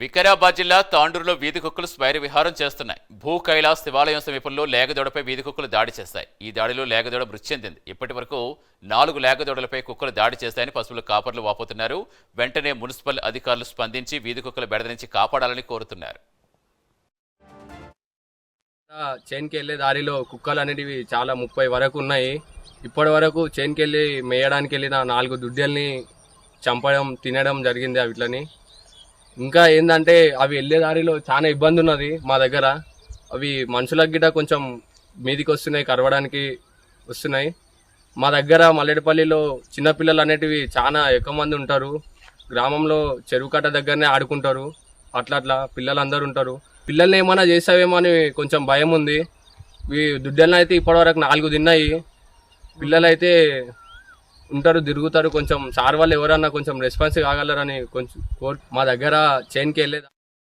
వికారాబాద్ జిల్లా తాండూరులో వీధి కుక్కలు స్వైర విహారం చేస్తున్నాయి. భూ కైలాస్ శివాలయం సమీపంలో లేగదోడపై వీధి కుక్కలు దాడి చేస్తాయి ఈ దాడిలో లేగదోడ మృతి చెందింది. ఇప్పటి వరకు నాలుగు లేగదోడలపై కుక్కలు దాడి చేస్తాయని పశువుల కాపర్లు వాపోతున్నారు. వెంటనే మున్సిపల్ అధికారులు స్పందించి వీధి కుక్కలు బెడద నుంచి కాపాడాలని కోరుతున్నారు. చైన్కి వెళ్ళే దారిలో కుక్కలు అనేటివి చాలా ముప్పై వరకు ఉన్నాయి. ఇప్పటి వరకు చైన్కి వెళ్ళి మేయడానికి వెళ్ళిన నాలుగు దుడ్డల్ని చంపడం తినడం జరిగింది అవిట్లని ఇంకా ఏంటంటే అవి వెళ్ళే దారిలో చాలా ఇబ్బంది ఉన్నది మా దగ్గర. అవి మనుషులకు గిట్ట కొంచెం మీదికి వస్తున్నాయి కరవడానికి వస్తున్నాయి. మా దగ్గర మల్లెడపల్లిలో చిన్నపిల్లలు అనేటివి చాలా ఎక్కువ మంది ఉంటారు. గ్రామంలో చెరువు కట్ట దగ్గరనే ఆడుకుంటారు. అట్లా అట్లా పిల్లలందరూ ఉంటారు. పిల్లల్ని ఏమైనా చేసావేమో అని కొంచెం భయం ఉంది. ఈ దుడ్డలను అయితే ఇప్పటివరకు నాలుగు తిన్నాయి. పిల్లలైతే ఉంటారు తిరుగుతారు. కొంచెం సార్ వాళ్ళు ఎవరన్నా కొంచెం రెస్పాన్స్ కాగలరని కొంచెం మా దగ్గర చైన్కి వెళ్ళేది